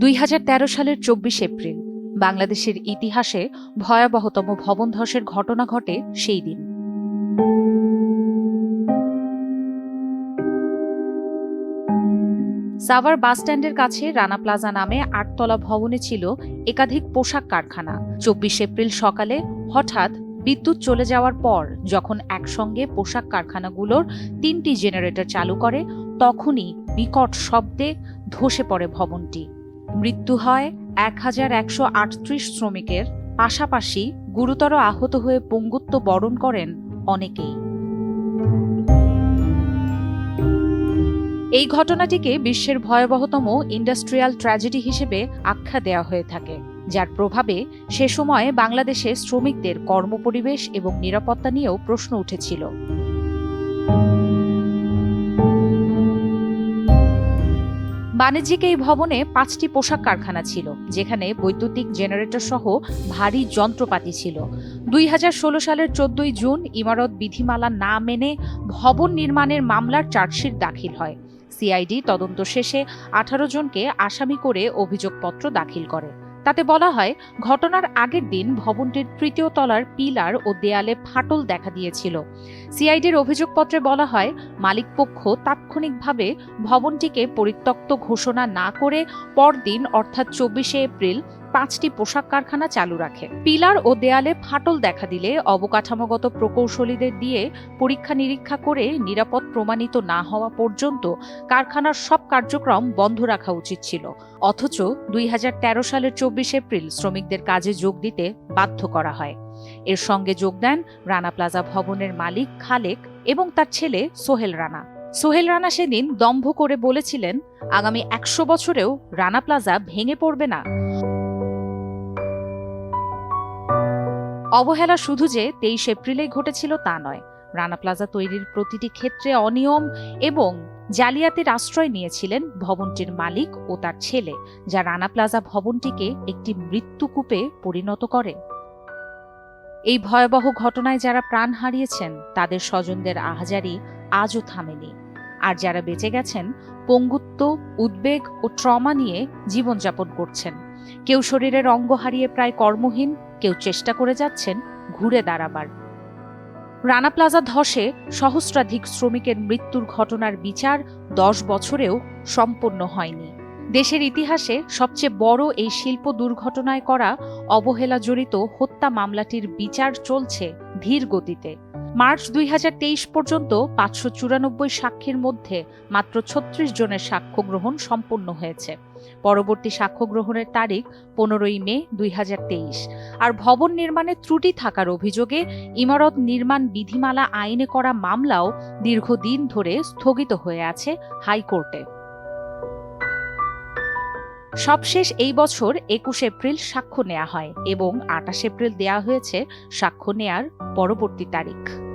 দুই হাজার তেরো সালের চব্বিশ এপ্রিল, বাংলাদেশের ইতিহাসে ভয়াবহতম ভবন ধসের ঘটনা ঘটে সেই দিন। সাভার বাসস্ট্যান্ডের কাছে রানা প্লাজা নামে আটতলা ভবনে ছিল একাধিক পোশাক কারখানা। চব্বিশ এপ্রিল সকালে হঠাৎ বিদ্যুৎ চলে যাওয়ার পর যখন একসঙ্গে পোশাক কারখানাগুলোর তিনটি জেনারেটর চালু করে, তখনই বিকট শব্দে ধসে পড়ে ভবনটি। মৃত্যু হয় এক হাজার একশো আটত্রিশ শ্রমিকের। পাশাপাশি গুরুতর আহত হয়ে পঙ্গুত্ব বরণ করেন অনেকেই। এই ঘটনাটিকে বিশ্বের ভয়াবহতম ইন্ডাস্ট্রিয়াল ট্র্যাজেডি হিসেবে আখ্যা দেওয়া হয়ে থাকে। যার প্রভাবে সে সময়ে বাংলাদেশে শ্রমিকদের কর্মপরিবেশ এবং নিরাপত্তা নিয়েও প্রশ্ন উঠেছিল। বাণিজ্যিক এই ভবনে পাঁচটি পোশাক কারখানা ছিল, যেখানে বৈদ্যুতিক জেনারেটর সহ ভারী যন্ত্রপাতি ছিল। দুই হাজার ষোলো সালের চোদ্দই জুন ইমারত বিধিমালা না মেনে ভবন নির্মাণের মামলার চার্জশিট দাখিল হয়। সিআইডি তদন্ত শেষে আঠারো জনকে আসামি করে অভিযোগপত্র দাখিল করে। তাতে বলা হয়, ঘটনার আগের দিন ভবনটির তৃতীয় তলার পিলার ও দেয়ালে ফাটল দেখা দিয়েছিল। সিআইডির অভিযোগপত্রে বলা হয়, মালিকপক্ষ তাৎক্ষণিকভাবে ভবনটিকে পরিত্যক্ত ঘোষণা না করে পরদিন, অর্থাৎ চব্বিশে এপ্রিল পাঁচটি পোশাক কারখানা চালু রাখে। পিলার ও দেয়ালে ফাটল দেখা দিলে অবকাঠামোগত প্রকৌশলীদের দিয়ে পরীক্ষা নিরীক্ষা করে নিরাপদ প্রমাণিত না হওয়া পর্যন্ত কারখানার সব কার্যক্রম বন্ধ রাখা উচিত ছিল। অথচ দুই সালের চব্বিশ এপ্রিল শ্রমিকদের কাজে যোগ দিতে বাধ্য করা হয়। এর সঙ্গে যোগ দেন রানা প্লাজা ভবনের মালিক খালেক এবং তার ছেলে সোহেল রানা। সোহেল রানা সেদিন দম্ভ করে বলেছিলেন, আগামী একশো বছরেও রানা প্লাজা ভেঙে পড়বে না। অবহেলা শুধু যে তেইশ এপ্রিলে ঘটেছিল তা নয়। রানা প্লাজা তৈরির প্রতিটি ক্ষেত্রে অনিয়ম এবং জালিয়াতির আশ্রয় নিয়েছিলেন ভবনটির মালিক ও তার ছেলে, যা রানা প্লাজা ভবনটিকে একটি মৃত্যুকূপে পরিণত করে। এই ভয়াবহ ঘটনায় যারা প্রাণ হারিয়েছেন, তাদের স্বজনদের আহাজারি আজও থামেনি। আর যারা বেঁচে গেছেন, পঙ্গুত্ব, উদ্বেগ ও ট্রমা নিয়ে জীবনযাপন করছেন। কেউ শরীরের অঙ্গ হারিয়ে প্রায় কর্মহীন, কেউ চেষ্টা করে যাচ্ছেন ঘুরে দাঁড়াবার। রানা প্লাজা ধসে সহস্রাধিক শ্রমিকের মৃত্যুর ঘটনার বিচার দশ বছরেও সম্পন্ন হয়নি। দেশের ইতিহাসে সবচেয়ে বড় এই শিল্প দুর্ঘটনায় করা অবহেলা জড়িত হত্যা মামলাটির বিচার চলছে ধীর গতিতে। মার্চ দুই হাজার তেইশ পর্যন্ত পাঁচশো চুরানব্বই সাক্ষীর মধ্যে মাত্র ছত্রিশ জনের সাক্ষ্য গ্রহণ সম্পন্ন হয়েছে। পরবর্তী সাক্ষ্য গ্রহণের তারিখ পনেরোই মে দুই হাজার তেইশ। আর ভবন নির্মাণে ত্রুটি থাকার অভিযোগে ইমারত নির্মাণ বিধিমালা আইনে করা মামলাও দীর্ঘদিন ধরে স্থগিত হয়ে আছে হাইকোর্টে। সবশেষ এই বছর একুশ এপ্রিল সাক্ষ্য নেওয়া হয় এবং আটাশ এপ্রিল দেয়া হয়েছে সাক্ষ্য নেয়ার পরবর্তী তারিখ।